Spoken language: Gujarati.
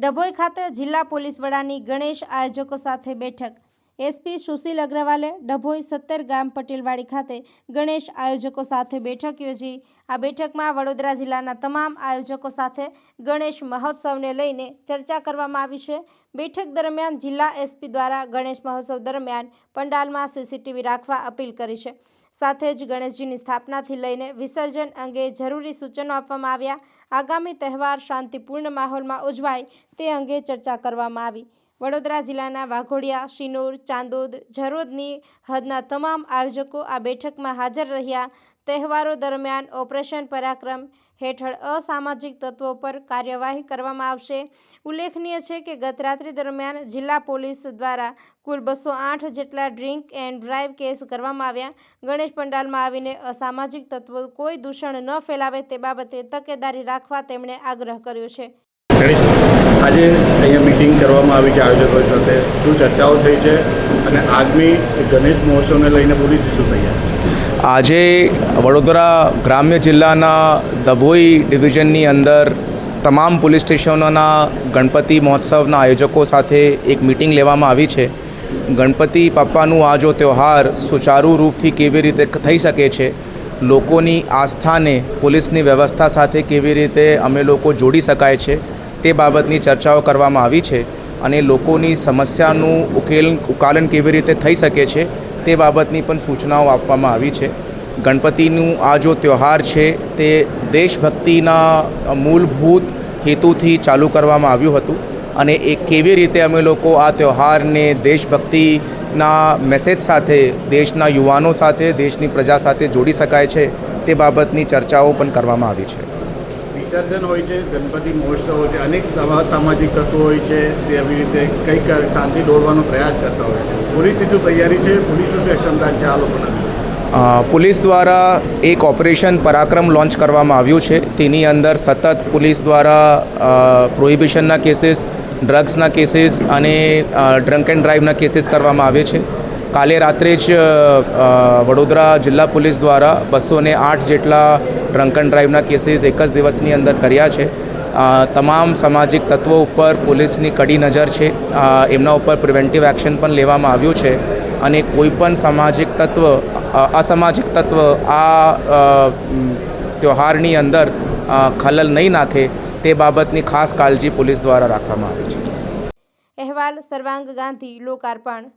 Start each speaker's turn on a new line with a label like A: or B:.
A: ડભોઈ ખાતે જિલ્લા પોલીસ વડાની ગણેશ આયોજકો સાથે બેઠક. એસપી સુશીલ અગ્રવાલે ડભોઈ સત્તર ગામ પટેલવાડી ખાતે ગણેશ આયોજકો સાથે બેઠક યોજી. આ બેઠકમાં વડોદરા જિલ્લાના તમામ આયોજકો સાથે ગણેશ મહોત્સવને લઈને ચર્ચા કરવામાં આવી છે. બેઠક દરમિયાન જિલ્લા એસપી દ્વારા ગણેશ મહોત્સવ દરમિયાન પંડાલમાં સીસીટીવી રાખવા અપીલ કરી છે. સાથે જ ગણેશજીની સ્થાપનાથી લઈને વિસર્જન અંગે જરૂરી સૂચનો આપવામાં આવ્યા. આગામી તહેવાર શાંતિપૂર્ણ માહોલમાં ઉજવાય તે અંગે ચર્ચા કરવામાં આવી. વડોદરા જિલ્લાના વાઘોડિયા, શિનોર, ચાંદોદ, ઝરોદની હદના તમામ આયોજકો આ બેઠકમાં હાજર રહ્યા. તહેવારો દરમિયાન ઓપરેશન પરાક્રમ હેઠળ અસામાજિક તત્વો પર કાર્યવાહી કરવામાં આવશે. ઉલ્લેખનીય છે કે ગત રાત્રિ દરમિયાન જિલ્લા પોલીસ દ્વારા કુલ બસો આઠ જેટલા ડ્રિંક એન્ડ ડ્રાઈવ કેસ કરવામાં આવ્યા. ગણેશ પંડાલમાં આવીને અસામાજિક તત્વો કોઈ દૂષણ ન ફેલાવે તે બાબતે તકેદારી રાખવા તેમણે આગ્રહ કર્યો છે.
B: આજે અહીંયા મિટિંગ કરવામાં આવી છે, આયોજકો સાથે. શું ચર્ચાઓ થઈ છે અને આગામી ગણેશ મહોત્સવને લઈને પોલીસ શું તૈયાર
C: આજે વડોદરા ગ્રામ્ય જિલ્લાના દભોઈ ડિવિઝનની અંદર તમામ પોલીસ સ્ટેશનોના ગણપતિ મહોત્સવના આયોજકો સાથે એક મિટિંગ લેવામાં આવી છે. ગણપતિ પપ્પાનું આ જો તહેવાર સુચારુ રૂપથી કેવી રીતે થઈ શકે છે, લોકોની આસ્થાને, પોલીસની વ્યવસ્થા સાથે કેવી રીતે અમે લોકો જોડી શકાય છે તે બાબતની ચર્ચાઓ કરવામાં આવી છે અને લોકોની સમસ્યાનું ઉકેલ, ઉકાલન કેવી રીતે થઈ શકે છે તે બાબતની પણ સૂચનાઓ આપવામાં આવી છે. ગણપતિનું આ જો તહેવાર છે, તે દેશભક્તિના મૂળભૂત હેતુથી ચાલુ કરવામાં આવ્યું હતું અને એ કેવી રીતે અમે લોકો આ તહેવારને દેશભક્તિના મેસેજ સાથે, દેશના યુવાનો સાથે, દેશની પ્રજા સાથે જોડી શકાય છે તે બાબતની ચર્ચાઓ પણ કરવામાં આવી છે.
B: વિસર્જન હોય છે, ગણપતિ મહોત્સવ હોય છે, અનેક સમા સામાજિક તત્વો હોય છે, તે આવી રીતે કંઈક શાંતિ દોરવાનો પ્રયાસ કરતા હોય છે. પોલીસની શું તૈયારી છે પોલીસનું શું એક્શનદાન છે આ લોકોના
C: પોલીસ દ્વારા એક ઓપરેશન પરાક્રમ લોન્ચ કરવામાં આવ્યું છે. તેની અંદર સતત પોલીસ દ્વારા પ્રોહિબિશનના કેસીસ, ડ્રગ્સના કેસીસ અને ડ્રંક એન્ડ ડ્રાઈવના કેસીસ કરવામાં આવે છે. કાલે રાત્રે જ વડોદરા જિલ્લા પોલીસ દ્વારા બસો આઠ જેટલા ડ્રંક ડ્રાઈવના કેસીસ એક જ દિવસની અંદર કર્યા છે. તમામ સામાજિક તત્વો ઉપર પોલીસની કડી નજર છે. એમના ઉપર પ્રિવેન્ટિવ એક્શન પણ લેવામાં આવ્યું છે. અને કોઈ પણ સામાજિક તત્વ અસામાજિક તત્વ આ ત્યોહારની અંદર ખલલ નહીં નાખે તે બાબતની ખાસ કાળજી પોલીસ દ્વારા રાખવામાં આવી છે.
A: અહેવાલ સર્વાંગ ગાંધી, લોકાર્પણ